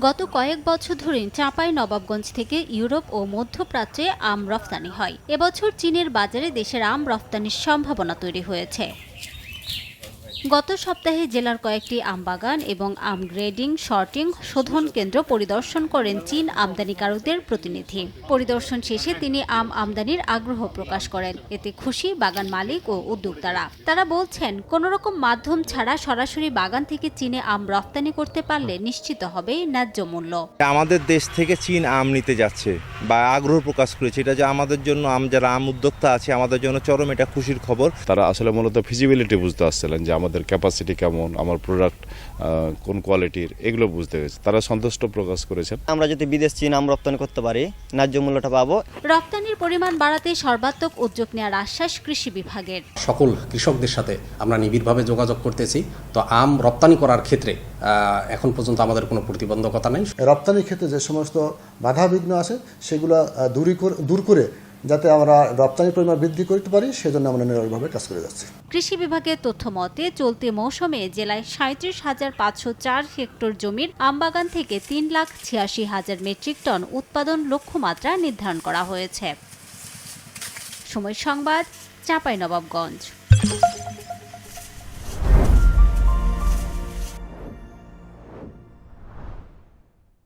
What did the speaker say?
গত কয়েক বছর ধরে চাঁপাই নবাবগঞ্জ থেকে ইউরোপ ও মধ্যপ্রাচ্যে আম রফতানি হয়। এবছর চীনের বাজারে দেশের আম রফতানির সম্ভাবনা তৈরি হয়েছে। গত সপ্তাহে জেলার কয়েকটি আম বাগান এবং আম গ্রেডিং শর্টিং শোধন কেন্দ্র পরিদর্শন করেন চীন আমদানিকারকদের প্রতিনিধি। পরিদর্শন শেষে তিনি আম আমদানির আগ্রহ প্রকাশ করেন। এতে খুশি বাগান মালিক ও উদ্যোক্তারা। তারা বলছেন কোনো রকম মাধ্যম ছাড়া সরাসরি বাগান থেকে চীনে আম রপ্তানি করতে পারলে নিশ্চিত হবে ন্যায্য মূল্য। আমাদের দেশ থেকে চীন আম নিতে যাচ্ছে বা আগ্রহ প্রকাশ করেছে। এটা যে আমাদের জন্য আম যারা আম উদ্যোক্তা আছে আমাদের জন্য চরম এটা খুশির খবর। তারা আসলে মূলত ফিজিবিলিটি বুঝতে আসছিলেন যে আমাদের ক্যাপাসিটি কেমন আমার প্রোডাক্ট কোন কোয়ালিটির এগুলো বুঝতে গেছে তারা সন্তুষ্ট প্রকাশ করেছেন। আমরা যদি বিদেশ চীন আম রপ্তানি করতে পারি ন্যায্য মূল্যটা পাবো। রপ্তানির পরিমাণ বাড়াতে সর্বাত্মক উদ্যোগ নেওয়ার আশ্বাস কৃষি বিভাগের। সকল কৃষকদের সাথে আমরা নিবিড়ভাবে যোগাযোগ করতেছি। তো আম রপ্তানি করার ক্ষেত্রে এখন পর্যন্ত আমাদের কোনো প্রতিবন্ধকতা নেই। রপ্তানির ক্ষেত্রে যে সমস্ত বাধা বিঘ্ন আছে সেগুলো দূর করে যাতে আমরা রপ্তানির পরিমাণ বৃদ্ধি করতে পারি, সেজন্য আমরা নিরলভাবে কাজ করে যাচ্ছি। কৃষি বিভাগের তথ্য মতে, চলতি মৌসুমে জেলায় সাঁত্রিশ হাজার পাঁচশো চার হেক্টর জমির আমবাগান থেকে তিন লাখ ছিয়াশি হাজার মেট্রিক টন উৎপাদন লক্ষ্যমাত্রা নির্ধারণ করা হয়েছে। সময় সংবাদ, চাঁপাইনবাবগঞ্জ।